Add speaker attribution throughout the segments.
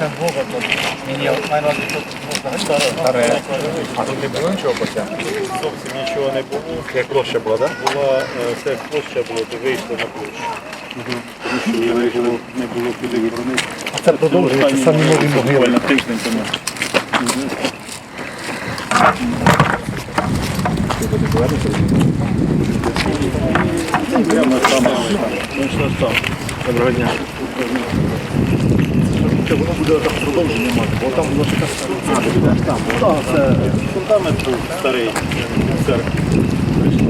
Speaker 1: взагалі
Speaker 2: Старе. А тут не було нічого потім?
Speaker 3: Зовсім нічого не було.
Speaker 2: Як площа була, так?
Speaker 3: Була е, це площа була, то вийшли на площу. Тому що не було, не було куди боронити.
Speaker 1: А це продовжується самі нові могили.
Speaker 3: На тиждень тому. Прямо там. Ну що там? Доброго дня. Воно буде так продовження мати, бо там воно ж А, там. Так, це фундамент був старий церкви.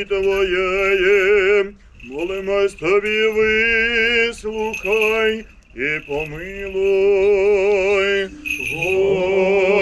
Speaker 4: милості Твоєї, молимось Тобі, вислухай і помилуй. Господи,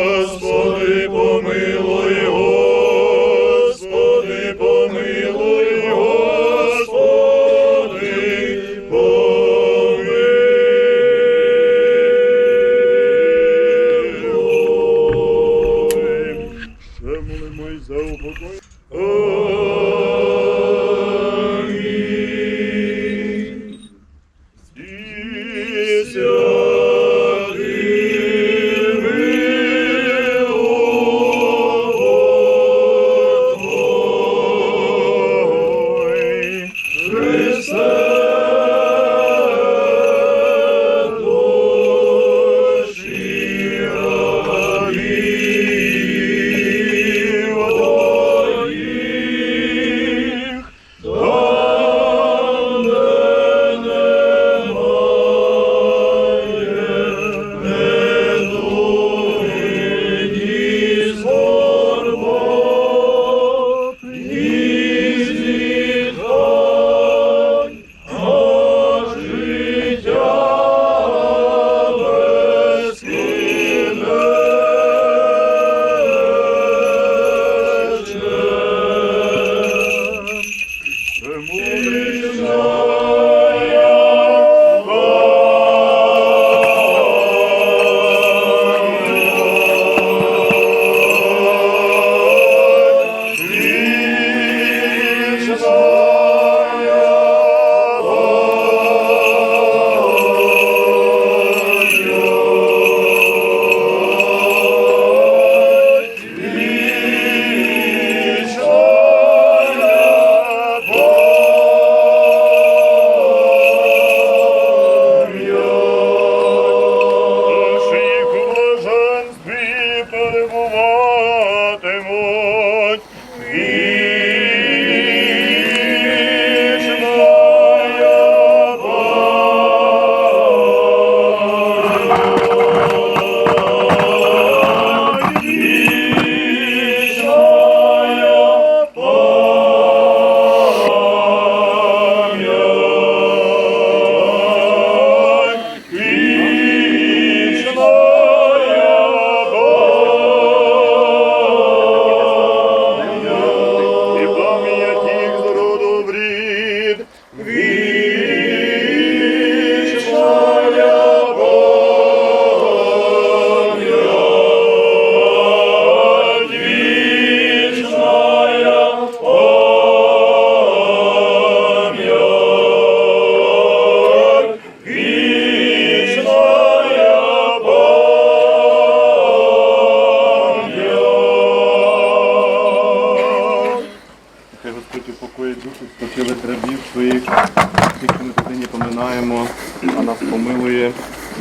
Speaker 2: помилує,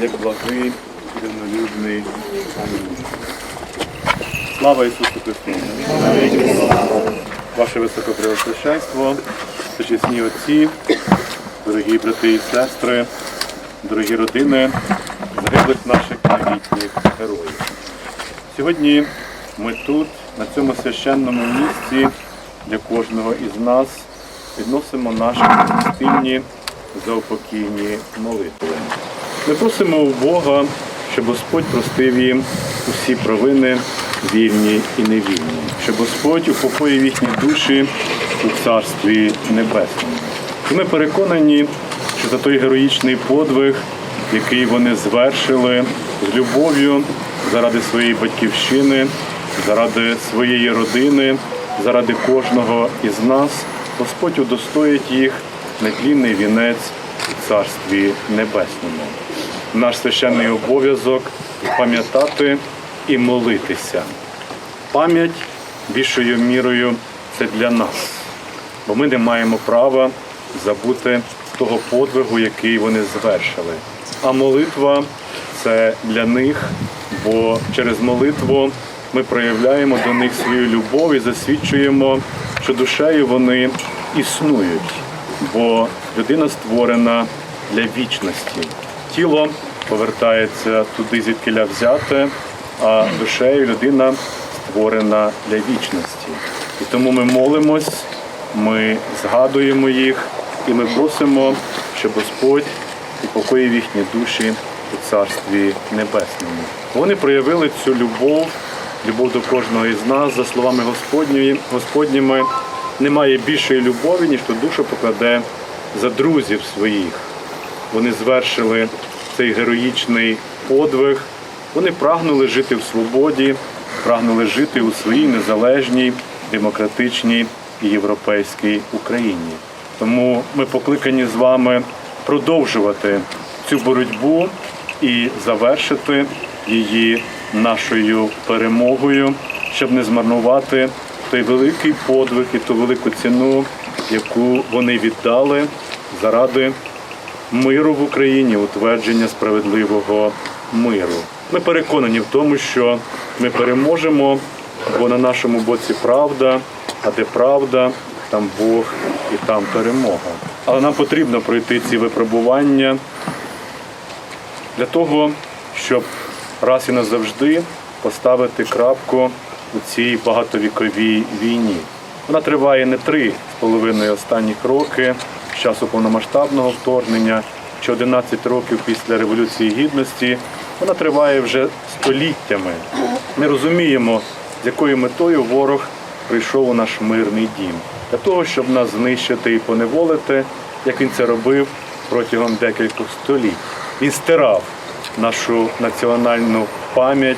Speaker 2: як благий, рівнолюбний. Амінь. Слава Ісусу Христу! Ваше високопреосвященство, сучасні отці, дорогі брати і сестри, дорогі родини, загиблих наших новітніх героїв. Сьогодні ми тут, на цьому священному місці, для кожного із нас відносимо наші спільні заупокійні молитви. Ми просимо у Бога, щоб Господь простив їм усі провини, вільні і невільні, щоб Господь упокоїв їхні душі у Царстві Небесному. І ми переконані, що за той героїчний подвиг, який вони звершили з любов'ю заради своєї батьківщини, заради своєї родини, заради кожного із нас, Господь удостоїть їх нетлінний вінець у Царстві Небесному. Наш священний обов'язок пам'ятати і молитися. Пам'ять більшою мірою це для нас, бо ми не маємо права забути того подвигу, який вони звершили. А молитва це для них, бо через молитву ми проявляємо до них свою любов і засвідчуємо, що душею вони існують, бо людина створена для вічності. Тіло повертається туди, звідкиля взяте, а душею людина створена для вічності. І тому ми молимось, ми згадуємо їх і ми просимо, щоб Господь упокоїв їхні душі у Царстві Небесному. Вони проявили цю любов, любов до кожного із нас, за словами Господніми, Господніми, немає більшої любові, ніж хто душу покладе за друзів своїх. Вони звершили цей героїчний подвиг. Вони прагнули жити в свободі, прагнули жити у своїй незалежній, демократичній і європейській Україні. Тому ми покликані з вами продовжувати цю боротьбу і завершити її нашою перемогою, щоб не змарнувати той великий подвиг і ту велику ціну, яку вони віддали заради миру в Україні, утвердження справедливого миру. Ми переконані в тому, що ми переможемо, бо на нашому боці правда, а де правда, там Бог і там перемога. Але нам потрібно пройти ці випробування для того, щоб раз і назавжди поставити крапку у цій багатовіковій війні. Вона триває не три з половиною останніх роки з часу повномасштабного вторгнення чи 11 років після Революції Гідності. Вона триває вже століттями. Ми розуміємо, з якою метою ворог прийшов у наш мирний дім для того, щоб нас знищити і поневолити, як він це робив протягом декількох століть. Він стирав нашу національну пам'ять,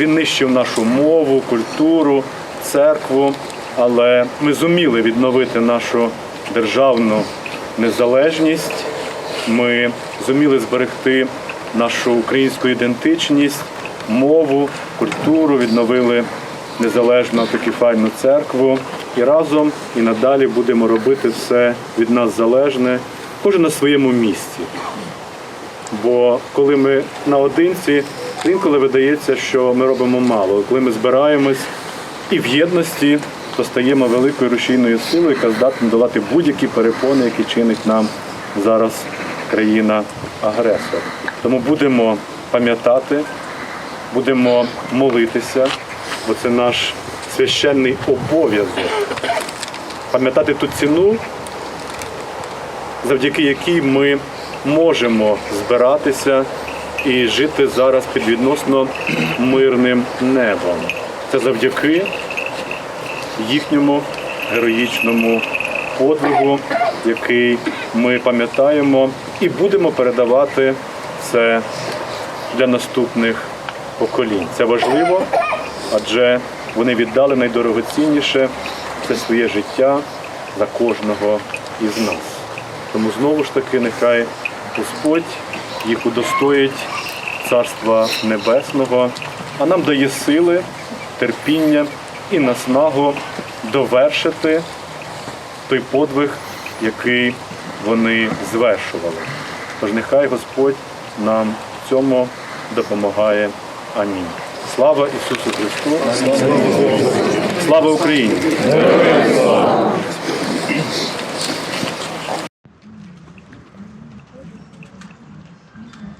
Speaker 2: він нищив нашу мову, культуру, церкву, але ми зуміли відновити нашу державну незалежність. Ми зуміли зберегти нашу українську ідентичність, мову, культуру, відновили незалежну автокефальну церкву. І разом і надалі будемо робити все від нас залежне, кожен на своєму місці. Бо коли ми наодинці, інколи видається, що ми робимо мало. Коли ми збираємось і в єдності, то стаємо великою рушійною силою, яка здатна долати будь-які перепони, які чинить нам зараз країна-агресор. Тому будемо пам'ятати, будемо молитися, бо це наш священний обов'язок. Пам'ятати ту ціну, завдяки якій ми можемо збиратися і жити зараз під відносно мирним небом. Це завдяки їхньому героїчному подвигу, який ми пам'ятаємо, і будемо передавати це для наступних поколінь. Це важливо, адже вони віддали найдорогоцінніше це своє життя за кожного із нас. Тому знову ж таки, нехай Господь їх удостоїть Царства Небесного, а нам дає сили, терпіння і наснагу довершити той подвиг, який вони звершували. Тож нехай Господь нам в цьому допомагає. Амінь. Слава Ісусу Христу! Слава Україні!